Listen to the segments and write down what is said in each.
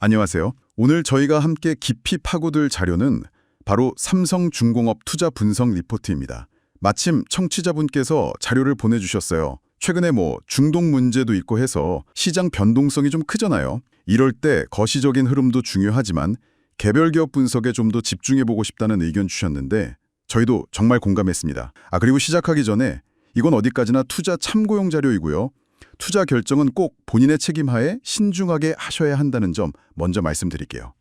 안녕하세요. 오늘 저희가 함께 깊이 파고들 자료는 바로 삼성중공업 투자 분석 리포트입니다. 마침 청취자분께서 자료를 보내주셨어요. 최근에 뭐 중동 문제도 있고 해서 시장 변동성이 좀 크잖아요. 이럴 때 거시적인 흐름도 중요하지만 개별 기업 분석에 좀 더 집중해보고 싶다는 의견 주셨는데 저희도 정말 공감했습니다. 아 그리고 시작하기 전에 이건 어디까지나 투자 참고용 자료이고요. 투자 결정은 꼭 본인의 책임하에 신중하게 하셔야 한다는 점 먼저 말씀드릴게요.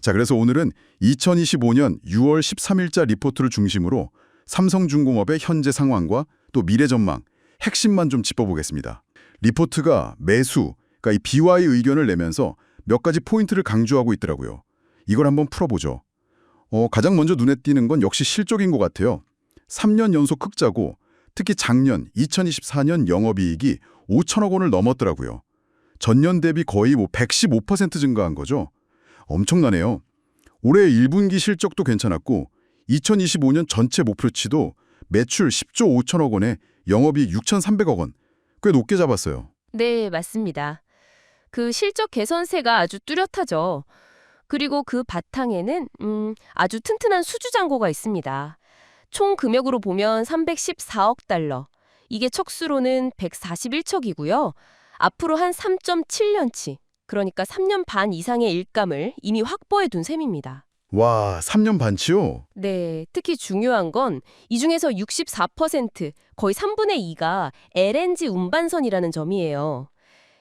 자, 그래서 오늘은 2025년 6월 13일자 리포트를 중심으로 삼성중공업의 현재 상황과 또 미래 전망, 핵심만 좀 짚어보겠습니다. 리포트가 매수, 그러니까 이 BY 의견을 내면서 몇 가지 포인트를 강조하고 있더라고요. 이걸 한번 풀어보죠. 어, 가장 먼저 눈에 띄는 건 역시 실적인 것 같아요. 3년 연속 흑자고 특히 작년 2024년 영업이익이 5천억 원을 넘었더라고요. 전년 대비 거의 뭐 115% 증가한 거죠. 엄청나네요. 올해 1분기 실적도 괜찮았고 2025년 전체 목표치도 매출 10조 5천억 원에 영업이익 6,300억 원. 꽤 높게 잡았어요. 네, 맞습니다. 그 실적 개선세가 아주 뚜렷하죠. 그리고 그 바탕에는 음, 아주 튼튼한 수주 잔고가 있습니다. 총 금액으로 보면 314억 달러. 이게 척수로는 141척이고요. 앞으로 한 3.7년치, 그러니까 3년 반 이상의 일감을 이미 확보해 둔 셈입니다. 와, 3년 반치요? 네, 특히 중요한 건 이 중에서 64%, 거의 3분의 2가 LNG 운반선이라는 점이에요.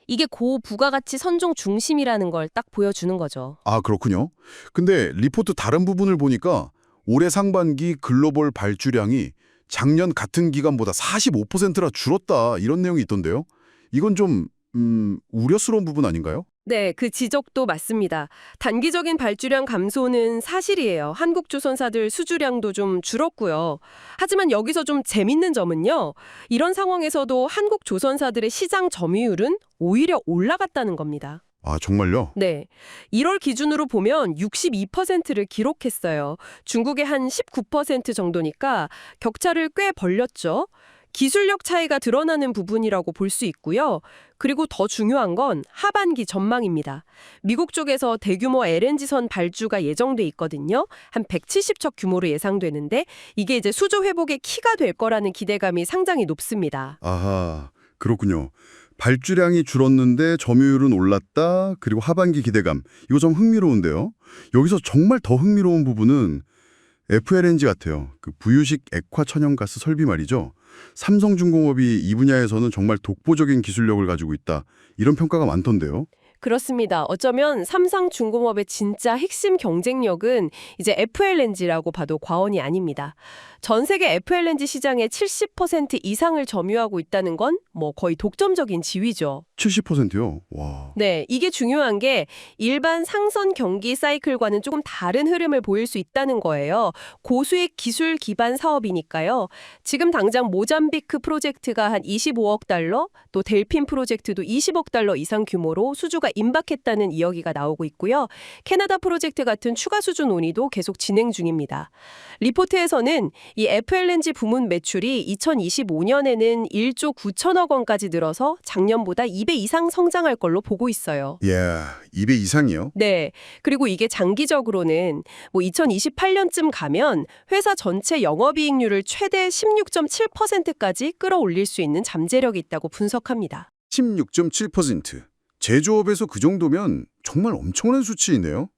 이게 고부가가치 선종 중심이라는 걸 딱 보여주는 거죠. 아, 그렇군요. 근데 리포트 다른 부분을 보니까 올해 상반기 글로벌 발주량이 작년 같은 기간보다 45%나 줄었다 이런 내용이 있던데요. 이건 좀 음, 우려스러운 부분 아닌가요? 네, 그 지적도 맞습니다. 단기적인 발주량 감소는 사실이에요. 한국 조선사들 수주량도 좀 줄었고요. 하지만 여기서 좀 재밌는 점은요. 이런 상황에서도 한국 조선사들의 시장 점유율은 오히려 올라갔다는 겁니다. 아, 정말요? 네. 1월 기준으로 보면 62%를 기록했어요. 중국의 한 19% 정도니까 격차를 꽤 벌렸죠. 기술력 차이가 드러나는 부분이라고 볼 수 있고요. 그리고 더 중요한 건 하반기 전망입니다. 미국 쪽에서 대규모 LNG선 발주가 예정돼 있거든요. 한 170척 규모로 예상되는데 이게 이제 수조 회복의 키가 될 거라는 기대감이 상당히 높습니다. 아하, 그렇군요. 발주량이 줄었는데 점유율은 올랐다. 그리고 하반기 기대감. 이거 좀 흥미로운데요. 여기서 정말 더 흥미로운 부분은 FLNG 같아요. 그 부유식 액화 천연가스 설비 말이죠. 삼성중공업이 이 분야에서는 정말 독보적인 기술력을 가지고 있다. 이런 평가가 많던데요. 그렇습니다. 어쩌면 삼성중공업의 진짜 핵심 경쟁력은 이제 FLNG라고 봐도 과언이 아닙니다. 전 세계 FLNG 시장의 70% 이상을 점유하고 있다는 건 뭐 거의 독점적인 지위죠. 70%요? 와. 네, 이게 중요한 게 일반 상선 경기 사이클과는 조금 다른 흐름을 보일 수 있다는 거예요. 고수익 기술 기반 사업이니까요. 지금 당장 모잠비크 프로젝트가 한 25억 달러, 또 델핀 프로젝트도 20억 달러 이상 규모로 수주가 임박했다는 이야기가 나오고 있고요. 캐나다 프로젝트 같은 추가 수주 논의도 계속 진행 중입니다. 리포트에서는 이 FLNG 부문 매출이 2025년에는 1조 9천억 원까지 늘어서 작년보다 2배 이상 성장할 걸로 보고 있어요. 예, 2배 이상이요? 네. 그리고 이게 장기적으로는 뭐 2028년쯤 가면 회사 전체 영업이익률을 최대 16.7%까지 끌어올릴 수 있는 잠재력이 있다고 분석합니다. 16.7%. 제조업에서 그 정도면 정말 엄청난 수치이네요.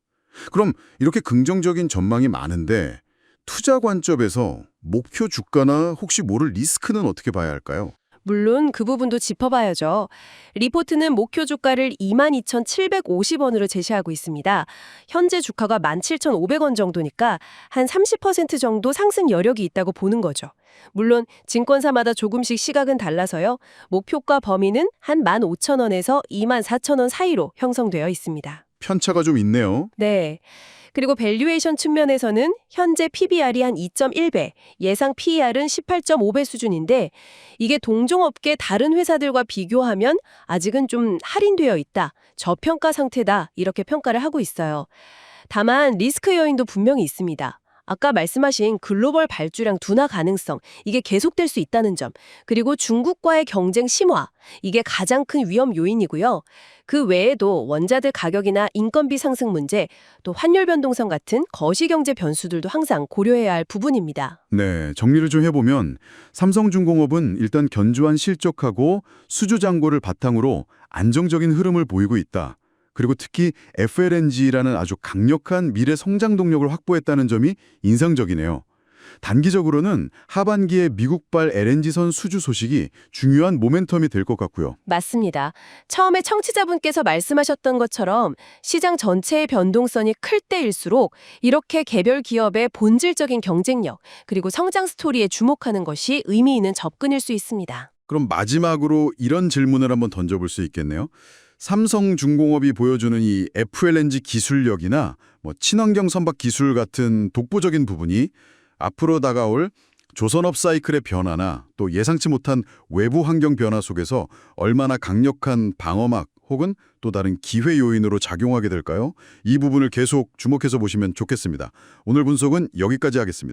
그럼 이렇게 긍정적인 전망이 많은데 투자 관점에서 목표 주가나 혹시 모를 리스크는 어떻게 봐야 할까요? 물론 그 부분도 짚어봐야죠. 리포트는 목표 주가를 22,750원으로 제시하고 있습니다. 현재 주가가 17,500원 정도니까 한 30% 정도 상승 여력이 있다고 보는 거죠. 물론 증권사마다 조금씩 시각은 달라서요. 목표가 범위는 한 15,000원에서 24,000원 사이로 형성되어 있습니다. 편차가 좀 있네요. 네. 그리고 밸류에이션 측면에서는 현재 PBR이 한 2.1배, 예상 PER은 18.5배 수준인데 이게 동종업계 다른 회사들과 비교하면 아직은 좀 할인되어 있다, 저평가 상태다 이렇게 평가를 하고 있어요. 다만 리스크 요인도 분명히 있습니다. 아까 말씀하신 글로벌 발주량 둔화 가능성, 이게 계속될 수 있다는 점, 그리고 중국과의 경쟁 심화, 이게 가장 큰 위험 요인이고요. 그 외에도 원자재 가격이나 인건비 상승 문제, 또 환율 변동성 같은 거시경제 변수들도 항상 고려해야 할 부분입니다. 네, 정리를 좀 해보면 삼성중공업은 일단 견조한 실적하고 수주 잔고를 바탕으로 안정적인 흐름을 보이고 있다. 그리고 특히 FLNG라는 아주 강력한 미래 성장 동력을 확보했다는 점이 인상적이네요. 단기적으로는 하반기에 미국발 LNG선 수주 소식이 중요한 모멘텀이 될 것 같고요. 맞습니다. 처음에 청취자분께서 말씀하셨던 것처럼 시장 전체의 변동성이 클 때일수록 이렇게 개별 기업의 본질적인 경쟁력 그리고 성장 스토리에 주목하는 것이 의미 있는 접근일 수 있습니다. 그럼 마지막으로 이런 질문을 한번 던져볼 수 있겠네요. 삼성중공업이 보여주는 이 FLNG 기술력이나 뭐 친환경 선박 기술 같은 독보적인 부분이 앞으로 다가올 조선업 사이클의 변화나 또 예상치 못한 외부 환경 변화 속에서 얼마나 강력한 방어막 혹은 또 다른 기회 요인으로 작용하게 될까요? 이 부분을 계속 주목해서 보시면 좋겠습니다. 오늘 분석은 여기까지 하겠습니다.